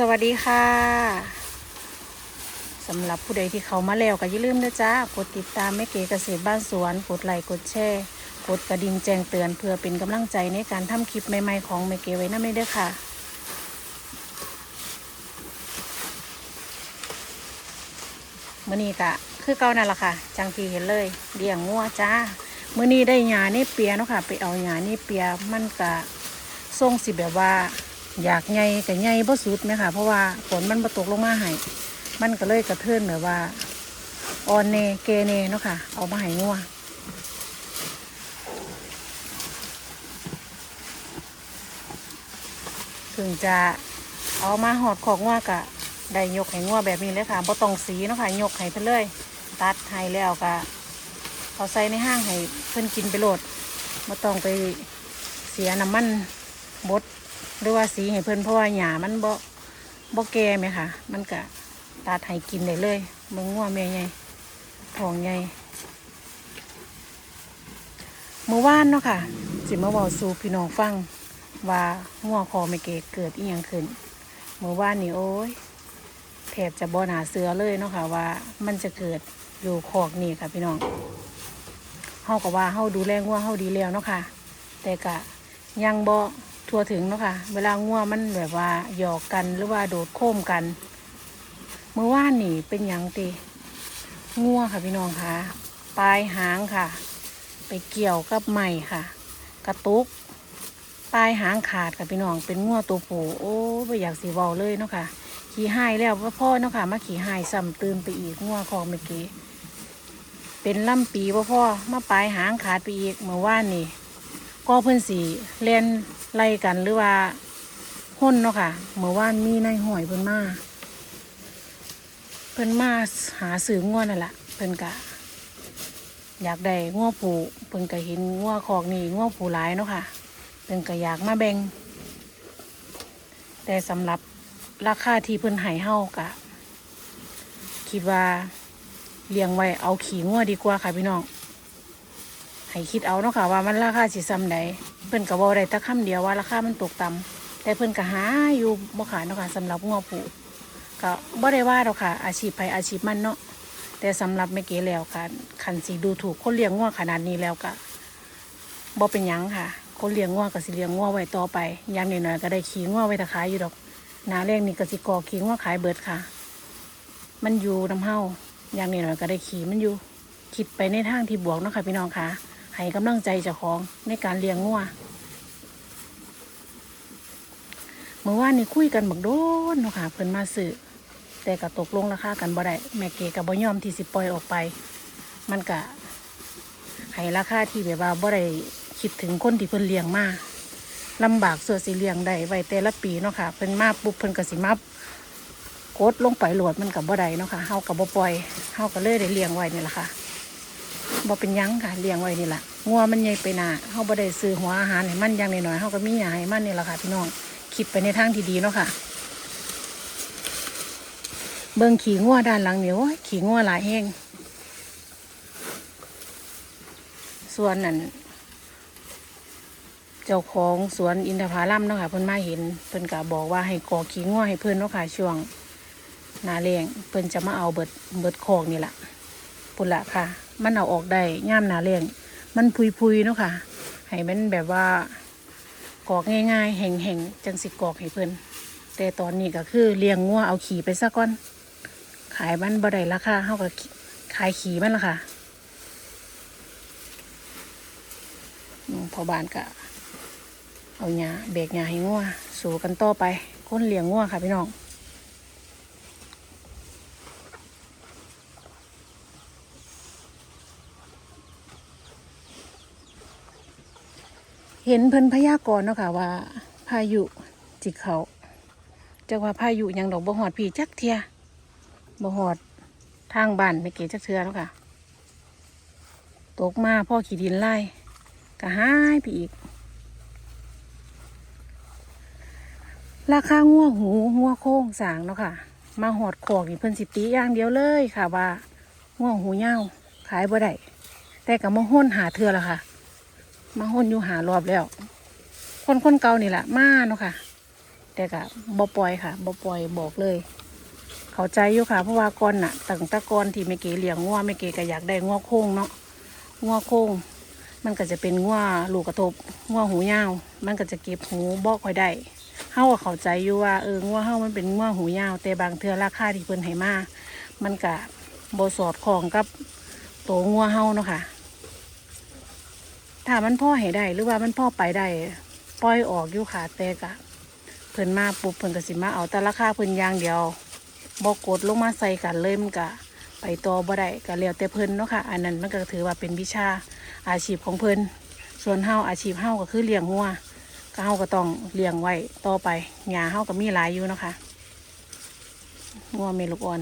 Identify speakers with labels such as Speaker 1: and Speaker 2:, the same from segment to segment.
Speaker 1: สวัสดีค่ะสำหรับผู้ใดที่เขามาแล้วก็อย่าลืมนะจ๊ะกดติดตามแม่เก๋เกษตรบ้านสวน กดไลค์กดแชร์ กดกระดิ่งแจ้งเตือนเพื่อเป็นกำลังใจในการทำคลิปใหม่ๆของแม่เก๋ไว้นะไม่เด้อค่ะ มื่อนี้กะคือเก่านั่นแหละค่ะ จังทีเห็นเลยเลี้ยงงัวจ้ามื่อนี้ได้หยานี่เปียเนาะค่ะ ไปเอาหยานี่เปียมันกะทรงสิแบบว่า อยากใหญ่กับใหญ่บ่สุดไหมค่ะเพราะว่าฝนมันมาตกลงมาให้มันก็เลยกระเทือนแบบว่าออนเนเกเนเนาะค่ะ เอามาให้งัวถึงจะเอามาหอดของงัวกะได้ยกให้งัวแบบนี้เลยค่ะบ่ต้องสีเนาะค่ะยกให้เพิ่นเลย ตัดให้แล้วกะเอาใส่ในห้างให้เพิ่นกินไปโหลดบ่ต้องไปเสียน้ำมันบด หรือว่าสีให้เพิ่นเพราะว่าหญ้ามันบ่บ่แก่ไหมค่ะ มันก็ตัดให้กินได้เลยเบิ่งงัวแม่ใหญ่ทองใหญ่เมื่อวานเนาะค่ะสิมาเว้าสู่พี่น้องฟังว่างัวคอไม่เกเกิดอีหยังขึ้นเมื่อวานนี่โอ้ยแทบจะบ่หนาเสือเลยเนาะค่ะว่ามันจะเกิดอยู่คอกนี่ค่ะพี่น้องเฮาก็ว่าเฮาดูแลงัวเฮาดีแล้วเนาะค่ะ แต่กะยังบ่ ทั่วถึงเนาะค่ะ เวลาง่วมันแบบว่าหยอกกันหรือว่าโดดโค้มกัน เมื่อว่านนี่เป็นหยังตีง่วค่ะพี่น้องค่ะ ปลายหางค่ะ ไปเกี่ยวกับไม้ค่ะ กระตุก ปลายหางขาดค่ะพี่น้องเป็นง่วตัวผู้โอ้ไม่อยากสีเบาเลยเนาะค่ะ ขี่หายแล้วว่าพ่อเนาะค่ะมาขี่หายซ้ำตื่นไปอีกง่วคองเมื่อกี้เป็นล่ำปีว่าพ่อมาปลายหางขาดไปอีกเมื่อว่านนี่ ก็เพื่อนสีเล่นไล่กันหรือว่าห้นเนาะค่ะเมื่อวานมีนายหอยเพิ่นมาเพิ่นมาหาซื้อง่วนั่นแหละเพิ่นกะ อยากได้ง่วผูเพิ่นก็เห็นง่วคอกนี่ง่วผูหลายเนาะค่ะเพิ่นก็อยากมาแบ่งแต่สำหรับราคาที่เพิ่นให้เฮากะ คิดว่าเลี้ยงไว้เอาขี่ง่วดีกว่าค่ะพี่น้อง ให้คิดเอาเนาะค่ะว่ามันราคาสิซ้ำใดเพิ่นก็บ่ได้ตะคำเดียวว่าราคามันตกต่ำแต่เพิ่นก็หาอยู่บ่ขายเนาะค่ะสำหรับงัวผูก็บ่ได้ว่าดอกค่ะ อาชีพไผอาชีพมันเนาะแต่สำหรับแม่เก๋แล้วค่ะคันสิดูถูกคนเลี้ยงงัวขนาดนี้แล้วก็บ่เป็นหยังค่ะ คนเลี้ยงงัวก็สิเลี้ยงงัวไว้ต่อไปยามน้อยๆก็ได้ขี่งัวไว้ตะขายอยู่ดอกหนาแรงนี่ก็สิก่อขี่งัวขายเบิดค่ะ มันอยู่น้ำเฮายามน้อยๆก็ได้ขี่มันอยู่คิดไปในทางที่บวกเนาะค่ะพี่น้องค่ะ ให้กำลังใจเจ้าของในการเลี้ยงงัวเมื่อวานนี่คุยกันบักโดนเนาะค่ะเพิ่นมาซื้อแต่ก็ตกลงราคากันบ่ได้แม่เกกับบ่ยอมที่สิปล่อยออกไป มันก็ให้ราคาที่แบบว่าบ่ได้คิดถึงคนที่เพิ่นเลี้ยงมาลำบากเสื้อสิเลี้ยงได้ไว้แต่ละปีเนาะค่ะเพิ่นมาปุ๊บเพิ่นก็สิมากดลงไปโหลดมันกับบ่ได้เนาะค่ะเฮากับบ่ปล่อยเฮาก็เลยได้เลี้ยงไว้นี่แหละค่ะ บ่เป็นยังค่ะเลี้ยงไว้นี่แหละงัวมันใหญ่ไปหนาเฮาบ่ได้ซื้อหัวอาหารให้มันอย่างน้อยๆเฮาก็มีหยาให้มันนี่แหละค่ะพี่น้องคิดไปในทางที่ดีเนาะค่ะ เบิ่งขี่งัวด้านหลังเนี่โอ้ยขี่งัวหลายแห้งส่วนนั้นเจ้าของสวนอินทผลัมเนาะค่ะเพิ่นมาเห็นเพิ่นก็บอกว่าให้ก่อขี่งัวให้เพิ่นเนาะค่ะช่วงนาแรงเพิ่นจะมาเอาเบิดเบิดคอกนี่แหละ ปุ่นละค่ะ มันเอาออกได้ย่ามหนาเลี้ยงมันพุยๆเนาะค่ะให้มันแบบว่ากอกง่ายๆแห่งๆจังสิกอกให้เพิ่นแต่ตอนนี้ก็คือเลี้ยงงัวเอาขี่ไปซะก่อน ขายมันบ่ได้ราคาเท่ากับขายขี่มันละค่ะพอบานก็เอาหญ้าเบรกหญ้าให้งัวสู่กันต่อไปคนเลี้ยงงัวค่ะพี่น้อง เห็นเพิ่นพยากรณ์เนาะค่ะว่า พายุจิเขาจักว่าพายุยังดอกบ่หอดพี่จักเทียบ่หอดทางบ้านไม่เก๋จักเทือแล้วค่ะ ตกมาพ่อขี่ดินไล่ก็หายไปอีก ราคางัวหูงัวโค้งสางเนาะค่ะ มาหอดขอกนี่เพิ่นสิตีอย่างเดียวเลยค่ะว่างัวหูเง่าขายบ่ได้แต่ก็มาห้นหาเทือละค่ะ มาห้นอยู่หารอบแล้ว คนคนเก่านี่แหละมาเนาะค่ะ แต่ก็บ่ปล่อยค่ะบ่ปล่อยบอกเลย เข้าใจอยู่ค่ะ เพราะว่าก่อนน่ะตั้งตะกอนที่แม่เกเลี้ยงงัวแม่เกก็อยากได้งัวโค้งเนาะงัวโค้งมันก็จะเป็นงัวลูกกระทบงัวหูยาว มันก็จะเก็บหูบอกคอยได้เฮาเข้าใจอยู่ว่าเอองัวเฮามันเป็นงัวหูยาว แต่บางเทื่อราคาที่เพิ่นให้มามันก็บ่สอดคล้องกับตัวงัวเฮาเนาะค่ะ ถ้ามันพ่อให้ได้หรือว่ามันพ่อไปได้ปล่อยออกอยู่ค่ะแต่กะเพิ่นมาปุ๊บเพิ่นก็สิมาเอาแต่ราคาเพิ่นอย่างเดียวบอกกดลงมาใส่กันเลยมันก็ไปต่อบ่ได้ก็แล้วแต่เพิ่นเนาะค่ะ อันนั้นมันก็ถือว่าเป็นวิชาอาชีพของเพิ่นส่วนเฮาอาชีพเฮาก็คือเลี้ยงงัวก็เฮาก็ต้องเลี้ยงไว้ต่อไปหญ้าเฮาก็มีหลายอยู่เนาะค่ะงัวเมลูกอ่อน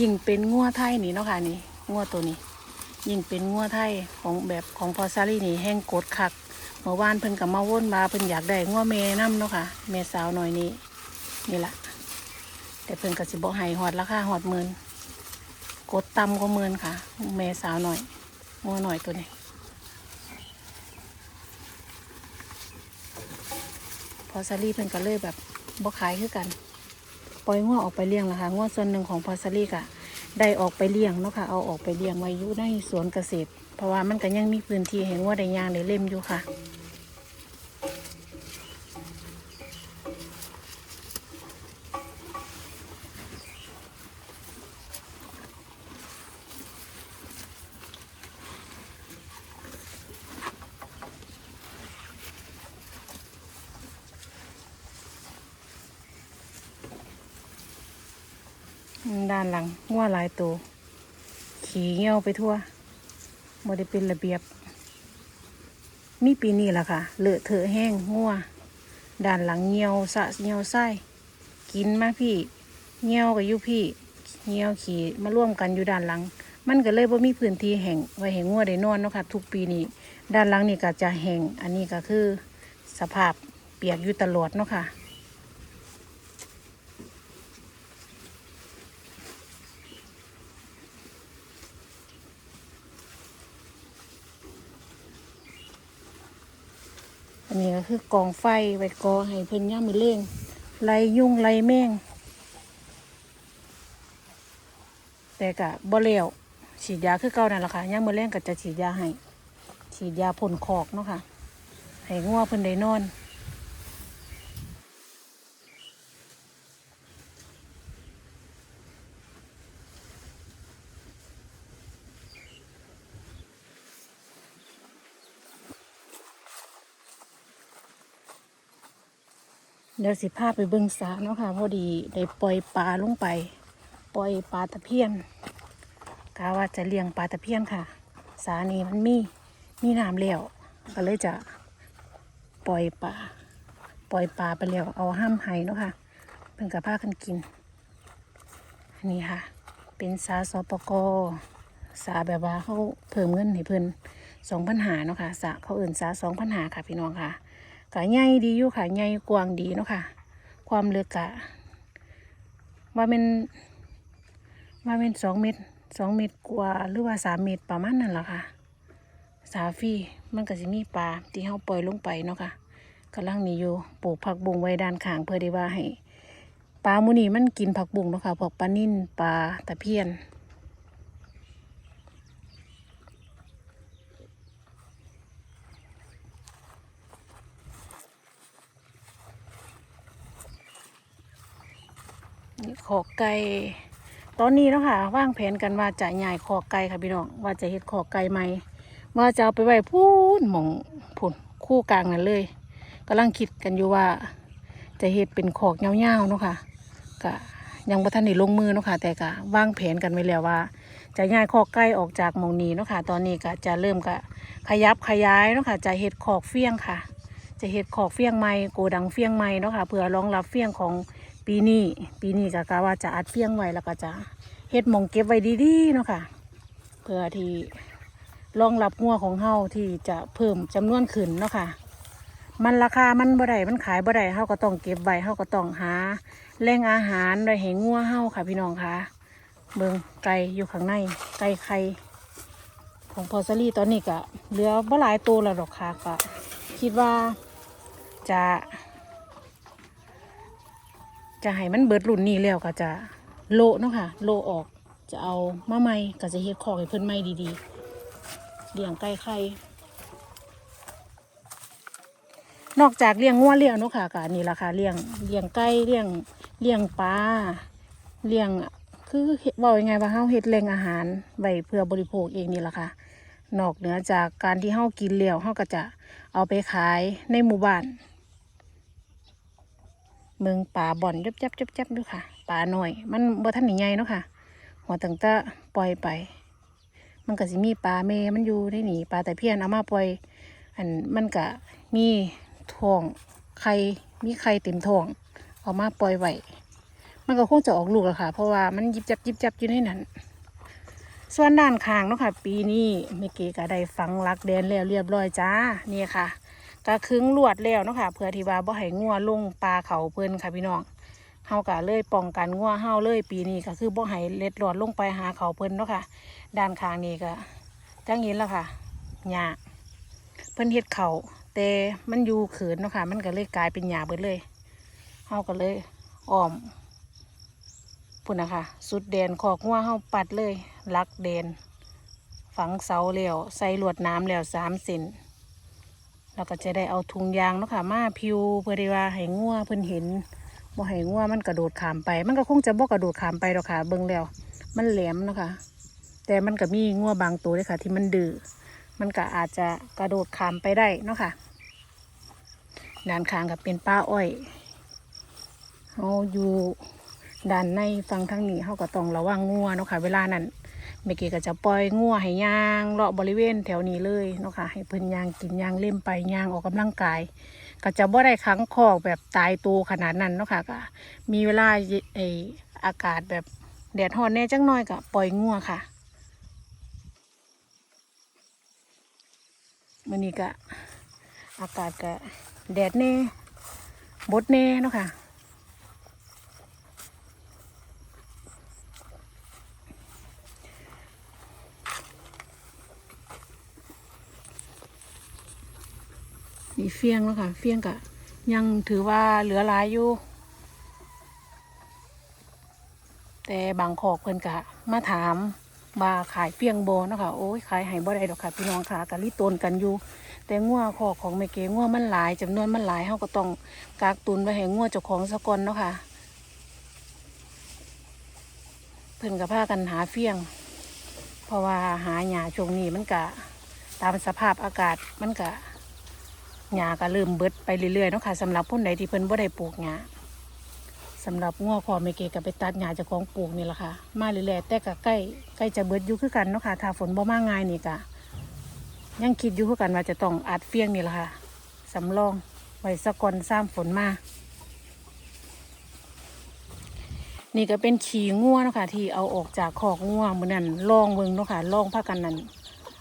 Speaker 1: ยิ่งเป็นงัวไทยนี่เนาะค่ะนี่งัวตัวนี้ ยิ่งเป็นงัวไทยของแบบของพอซารี่นี่แห้งกดคักเมื่อวานเพิ่นกับมาว่นมาเพิ่นอยากได้งัวเมน้ำเนาะค่ะเมสาวหน่อยนี้นี่แหละแต่เพิ่นกับสิบอให้หอดราคาหอดหมื่นกดต่ำกว่าหมื่นค่ะ เมสาวหน่อยงัวหน่อยตัวนี้พอซารี่เพิ่นก็เลยแบบบ่ขายคือกัน ปล่อยง้อออกไปเลี้ยงนะคะง้อส่วนหนึ่งของพอสลีกะได้ออกไปเลี้ยงเนาะค่ะเอาออกไปเลี้ยงไว้อยู่ในสวนเกษตร เพราะว่ามันก็ยังมีพื้นที่เห็นว่าได้ยางได้เล่มอยู่ค่ะ ด้านหลังงัวหลายตัว ขี่เงี้ยวไปทั่วโมได้เป็นระเบียบ มีปีนี้แหละค่ะ เลอะเทอะแห้งงัวด้านหลังเงี้ยวสะเงี้ยวไส้กินมาพี่เงี้ยวกับยุพี่เงี้ยวขี่มาร่วมกันอยู่ด้านหลัง มันก็เลยว่ามีพื้นที่แห่งไว้แห่งงัวได้นอนเนาะค่ะทุกปีนี้ด้านหลังนี่ก็จะแห่งอันนี้ก็คือสภาพเปียกอยู่ตลอดเนาะค่ะ นนี้ก็คือกองไฟไว้กอให้เพิ่นย่ามมือเล่งไรยุ่งไรแม่ง แต่กะบ่เลี้ยวฉีดยาคือเก่านั่นแหละค่ะย่ามมือเล่งก็จะฉีดยาให้ฉีดยาพ่นคอกเนาะค่ะให้งัวเพิ่นได้นอน เดี๋ยวสิพาไปเบิ่งสาเนาะค่ะพอดีได้ปล่อยปลาลงไป ปล่อยปลาตะเพียนกาว่าจะเลี้ยงปลาตะเพียนค่ะ สานี้มันมีมีน้ำแล้วก็เลยจะปล่อยปลาปล่อยปลาไปแล้วเอาห้ามไห้เนาะค่ะเพิ่นกับพากันกินอันนี้ค่ะ เป็นสาสปกสาแบบว่าเขาเพิ่มเงินให้เพิ่นสองพันหาเนาะค่ะสาเขาเอื่นสาสองพันหาค่ะพี่น้องค่ะ ก็ใหญ่ดีอยู่ค่ะใหญ่กว้างดีเนาะค่ะ ความลึกกะ ว่าเป็นว่าเป็นสองเมตรสองเมตรกว่าหรือว่าสามเมตรประมาณนั้นแหละค่ะ สาฟีมันก็จะมีปลาที่เขาปล่อยลงไปเนาะค่ะกำลังมีอยู่ปลูกผักบุ้งไว้ด้านข้างเพื่อที่ว่าให้ปลามูนี่มันกินผักบุ้งเนาะค่ะพวกปลานิ่นปลาตะเพียน ขอกไก่ตอนนี้เนาะค่ะว่างแผนกันว่าจะใหญ่ขอกไก่ค่ะพี่น้องว่าจะเฮ็ดขอกไก่ไหมว่าจะเอาไปไว้พูนหมองผุนคู่กลางนั่นเลยกำลังคิดกันอยู่ว่า จะเฮ็ดเป็นขอกยาวๆเนาะค่ะก็ยังบ่ทันได้ลงมือเนาะค่ะ แต่ก็วางแผนกันไว้แล้วว่า จะย้ายขอกไก่ออกจากหมองนี้เนาะค่ะ ตอนนี้ก็จะเริ่มก็ขยับขยายเนาะค่ะ จะเฮ็ดขอกเฟี้ยงค่ะ จะเฮ็ดขอกเฟี้ยงใหม่โกดังเฟี้ยงใหม่เนาะค่ะเพื่อรองรับเฟี้ยงของ ปีนี้ปีนี้ก็กะว่าจะอัดเฟี้ยงไว้แล้วก็จะเฮ็ดมองเก็บไว้ดีๆเนาะค่ะ เพื่อที่รองรับงัวของเฮาที่จะเพิ่มจำนวนขึ้นเนาะค่ะ มันราคามันบ่ได้มันขายบ่ได้เฮาก็ต้องเก็บไว้เฮาก็ต้องหาแหล่งอาหารไว้ให้งัวเฮาค่ะ พี่น้องค่ะเบิ่งไก่อยู่ข้างในไก่ไข่ของพอซารี่ตอนนี้ก็เหลือบ่หลายตัวแล้วดอกค่ะก็คิดว่าจะ จะให้มันเบิดรุ่นนี้แล้วก็จะโละเนาะค่ะ โละออกจะเอามาใหม่ก็จะเฮ็ดคอกให้เพิ่นใหม่ดีๆเลี้ยงไก่ไข่นอกจากเลี้ยงงัวเลี้ยงเนาะค่ะก็นี่ละค่ะเลี้ยงเลี้ยงไก่เลี้ยงเลี้ยงปลาเลี้ยงคือเฮ็ดเว่ายังไงว่าเฮาเฮ็ดแหล่งอาหารไว้เพื่อบริโภคเองนี่ละค่ะ นอกเหนือจากการที่เฮากินแล้วเฮาก็จะเอาไปขายในหมู่บ้าน เมืองป่าบ่อนยับยับยับยับด้วยค่ะป่าหน่อย มันบ่ทันใหญ่เนาะค่ะ หัวตั้งแต่ปล่อยไป มันก็สิมีปลาเมมันอยู่ในนี่ปลาแต่เพียนเอามาปล่อย อันมันก็มีท้องไข่มีไข่เต็มท้องเอามาปล่อยไว้มันก็คงจะออกลูกแล้วค่ะ เพราะว่ามันยิบจับยิบจับอยู่ในนั้นส่วนด้านข้างเนาะค่ะ ปีนี้เมเกก็ได้ฝังลักแดนแล้วเรียบร้อยจ้านี่ค่ะ ก็คึงลวดแล้วเนาะค่ะเพื่อที่ว่าบ่ให้งัวลงปลาเขาเพิ่นค่ะพี่น้องเฮาก็เลยป้องกันงัวเฮาเลยปีนี้ก็คือบ่ให้เล็ดลอดลงไปหาเขาเพิ่นเนาะค่ะ ด้านข้างนี้ก็จังเห็นแล้วค่ะหญ้าเพิ่นเฮ็ดเขาแต่มันอยู่เขินเนาะค่ะ มันก็เลยกลายเป็นหญ้าเบิดเลยเฮาก็เลยอ้อมพุ่นนะคะสุดแดนขอกงัวเฮาปัดเลยลักแดนฝังเสาแล้วใส่ลวดน้ำแล้วสามเซน เราก็จะได้เอาถุงยางเนาะค่ะมาพิวเพื่อที่ว่าให้งัวเพิ่นเห็นบ่ให้งัวมันกระโดดขามไป มันก็คงจะบ่กระโดดขามไปหรอกค่ะ เบิ่งแล้ว มันแหลมเนาะค่ะ แต่มันก็มีงัวบางตัวเลยค่ะ ที่มันดื้อมันก็อาจจะกระโดดขามไปได้เนาะค่ะด้านข้างก็เป็นป้าอ้อยเขาอยู่ด้านในฟังทางนี้เขาก็ต้องระวังงัวเนาะค่ะ เวลานั้น เมื่อกี้ก็จะปล่อยงัวให้ย่างเลาะบริเวณแถวนี้เลยเนาะค่ะให้เพิ่นย่างกินย่างเล่มไปย่างออกกำลังกาย ก็จะบ่ได้ขังคอกแบบตายตัวขนาดนั้นเนาะค่ะก็มีเวลาไออากาศแบบแดดร้อนแน่จังน้อยก็ปล่อยงัวค่ะมื้อนี้ก็อากาศก็แดดแน่บดแน่เนาะค่ะ มีเฟียงแล้วค่ะ เฟียงกะยังถือว่าเหลือหลายอยู่ แต่บางขอกเพิ่นกะ มาถามว่าขายเฟียงโบเนาะค่ะโอ้ยขายให้บ่ได้ดอกค่ะพี่น้องค่ะกะลิตนกันอยู่ แต่งัวขอกของแม่เก๋งัวมันหลายจำนวนมันหลายเฮาก็ต้องกากตุนไว้ให้งัวเจ้าของสะก่อนเนาะค่ะเพิ่นก็พากันหาเฟียง เพราะว่าหาหญ้าช่วงนี้มันกะตามสภาพอากาศมันกะ หญ้าก็เริ่มเบิดไปเรื่อยๆเนาะค่ะสำหรับผู้ใดที่เพิ่นบ่ได้ปลูกหญ้าสำหรับงัวคอไม่เกก็ไปตัดหญ้าจากของปลูกนี่แหละค่ะ มาเรื่อยๆแต่ก็ใกล้ใกล้จะเบิดอยู่คือกันเนาะค่ะถ้าฝนบ่มาง่ายนี่ก็ยังคิดอยู่คือกันว่าจะต้องอัดเฟียงนี่แหละค่ะสำรองไว้สะก่อนซ้ำฝนมานี่ก็เป็นขี้งัวเนาะค่ะที่เอาออกจากคอกงัวมื้อนั้นลองเบิ่งเนาะค่ะลองพากันนั้น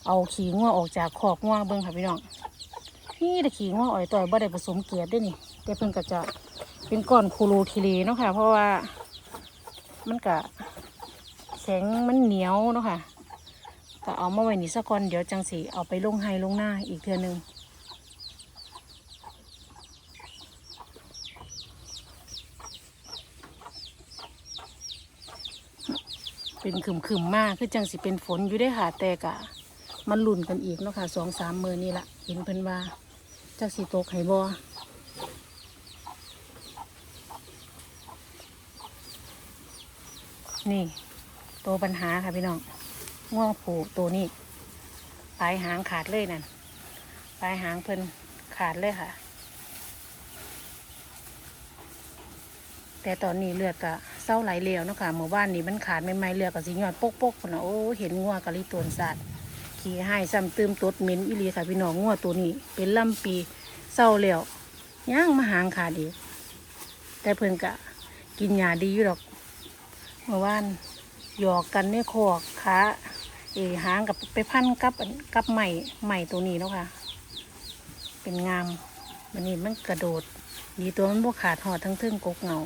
Speaker 1: เอาขี้งัวออกจากคอกงัวเบิ่งค่ะพี่น้อง นี่ตะขี้ง้ออ่อยต่อยบ่ได้ผสมเกลือด้วยนี่แต่เพิ่นก็จะเป็นก้อนคูรูทีรีเนาะค่ะ เพราะว่ามันก็แข็งมันเหนียวเนาะค่ะก็เอามาไว้นี่สักก่อนเดี๋ยวจังสีเอาไปลงไฮลงหน้าอีกเทื่อนึงเป็นขึ้มๆมมากคือจังสิเป็นฝนอยู่ได้ค่ะแต่กะ มันลุ่นกันอีกเนาะค่ะสองสามมือนี่ละเห็นเพิ่นว่า จักสีตกไห้บอนี่ ตัวปัญหาค่ะพี่น้องง่วงผูกตัวนี้ปลายหางขาดเลยนั่นปลายหางเพิ่นขาดเลยค่ะ แต่ตอนนี้เลือดก็เศร้าไหลเร็วนะคะเมื่อวานนี้มันขาดไม่ไม่เลือดก็สิหยอดปกปกๆพุ่นนะโอ้เห็นงัวกะลิตวนสัตว์ ขี่ให้ซ้ำเติมตดเหม็นอีหลีค่ะพี่น้องงัวตัวนี้ เป็นลำปีเศร้าแล้วย่างมาหางขาดีแต่เพิ่นกะกินยาดีอยู่ดอกเมื่อวานหยอกกันเนี่ยคอกขาเอหางกับไปพันกับกับใหม่ใหม่ตัวนี้เนาะค่ะ เป็นงามมันนี่มันกระโดดดีตัวมันบวขาดหอดทั้งทึ่งกกเงา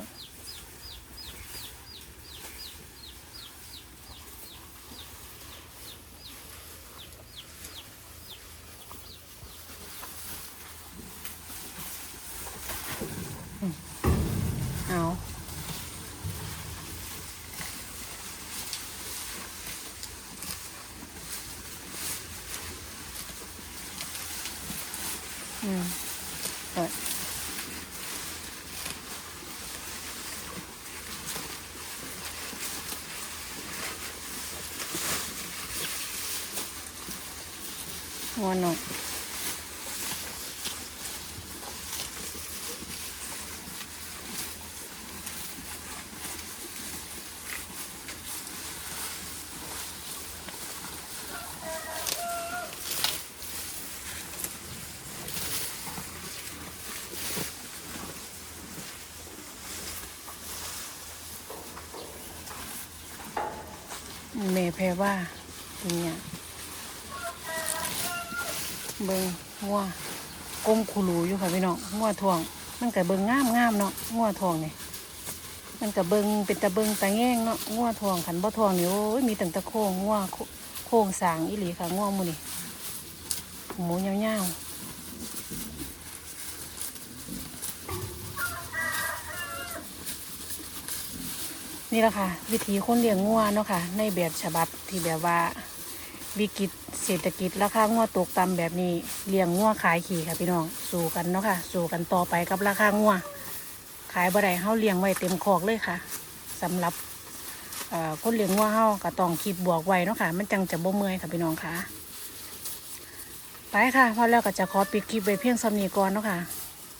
Speaker 1: งอนหน่อยแม่แพ้ว่าอย่างเงี้ยเบิ งัวก้มคูรูอยู่ค่ะพี่น้องงัวทองมันกับเบิงงามงามเนาะงัวทองเนี่ยมันกับเบิงเป็นตะเบิงตะแง่งเนาะงัวทองขันบ่ทองนี่โอ้ยมีตั้งตะโค้งงัวโค้งสางอีหลีค่ะงัวมูนี่หมูยาวๆนี่แหละค่ะ วิธีคนเลี้ยงงัวเนาะค่ะ ในแบบฉบับที่แบบว่าวิกฤต เศรษฐกิจราคางัวตกต่ำแบบนี้เลี้ยงงัวขายขี่ค่ะพี่น้อง สู้กันเนาะค่ะ สู้กันต่อไปกับราคางัวขายบ่ได้เฮาเลี้ยงไว้เต็มคอกเลยค่ะสำหรับคนเลี้ยงงัวเฮาก็ต้องคิดบวกไว้เนาะค่ะ มันจังจะบ่เมื่อยค่ะพี่น้องค่ะ ไปค่ะพอแล้วก็จะขอปิดคลิปไว้เพียงสำนีก่อนเนาะค่ะ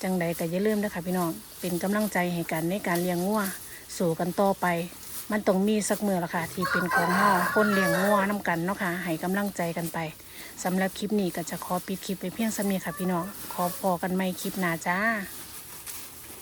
Speaker 1: จังใดก็อย่าลืมนะคะพี่น้องเป็นกำลังใจให้กันในการเลี้ยงงัว สู้กันต่อไป มันต้องมีสักมือละค่ะ ที่เป็นของเฮาคนเลี้ยงงัวน้ำกันเนาะค่ะให้กำลังใจกันไปสำหรับคลิปนี้ก็จะขอปิดคลิปไปเพียงสมีค่ะพี่น้อง ขอพอกันไม่คลิปหน้าจ้า